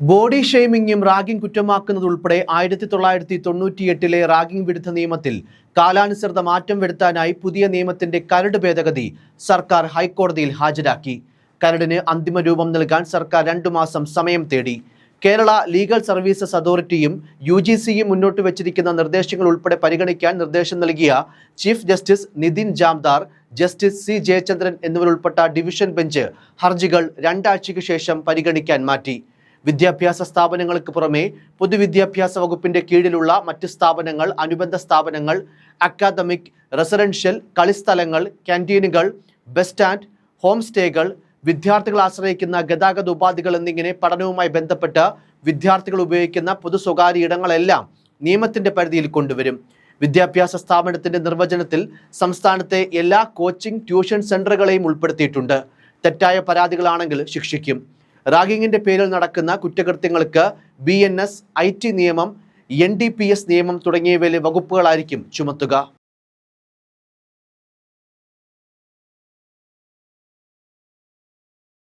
Body ഷെയ്മിങ്ങും ragging കുറ്റമാക്കുന്നത് ഉൾപ്പെടെ ആയിരത്തി തൊള്ളായിരത്തി തൊണ്ണൂറ്റിയെട്ടിലെ റാഗിംഗ് വിരുദ്ധ നിയമത്തിൽ കാലാനുസൃത മാറ്റം വരുത്താനായി പുതിയ നിയമത്തിന്റെ കരട് ഭേദഗതി സർക്കാർ ഹൈക്കോടതിയിൽ ഹാജരാക്കി. കരടിന് അന്തിമ രൂപം നൽകാൻ സർക്കാർ രണ്ടു മാസം സമയം തേടി. കേരള ലീഗൽ സർവീസസ് അതോറിറ്റിയും യു ജി സിയും മുന്നോട്ട് വെച്ചിരിക്കുന്ന നിർദ്ദേശങ്ങൾ ഉൾപ്പെടെ പരിഗണിക്കാൻ നിർദ്ദേശം നൽകിയ chief justice Nitin Jamdar justice C Jayachandran എന്നിവരുൾപ്പെട്ട division bench ഹർജികൾ രണ്ടാഴ്ചയ്ക്ക് ശേഷം പരിഗണിക്കാൻ മാറ്റി. വിദ്യാഭ്യാസ സ്ഥാപനങ്ങൾക്ക് പുറമെ പൊതുവിദ്യാഭ്യാസ വകുപ്പിന്റെ കീഴിലുള്ള മറ്റ് സ്ഥാപനങ്ങൾ അനുബന്ധ സ്ഥാപനങ്ങൾ അക്കാദമിക് റെസിഡൻഷ്യൽ കളിസ്ഥലങ്ങൾ ക്യാന്റീനുകൾ ബസ് സ്റ്റാൻഡ് ഹോം സ്റ്റേകൾ വിദ്യാർത്ഥികൾ ആശ്രയിക്കുന്ന ഗതാഗത ഉപാധികൾ എന്നിങ്ങനെ പഠനവുമായി ബന്ധപ്പെട്ട് വിദ്യാർത്ഥികൾ ഉപയോഗിക്കുന്ന പൊതു സ്വകാര്യ ഇടങ്ങളെല്ലാം നിയമത്തിന്റെ പരിധിയിൽ കൊണ്ടുവരും. വിദ്യാഭ്യാസ സ്ഥാപനത്തിന്റെ നിർവചനത്തിൽ സംസ്ഥാനത്തെ എല്ലാ കോച്ചിംഗ് ട്യൂഷൻ സെന്ററുകളെയും ഉൾപ്പെടുത്തിയിട്ടുണ്ട്. തെറ്റായ പരാതികളാണെങ്കിൽ ശിക്ഷിക്കും. റാഗിങ്ങിന്റെ പേരിൽ നടക്കുന്ന കുറ്റകൃത്യങ്ങൾക്ക് B N S I T നിയമം എൻ ഡി പി എസ് നിയമം തുടങ്ങിയവയിലെ വകുപ്പുകളായിരിക്കും ചുമത്തുക.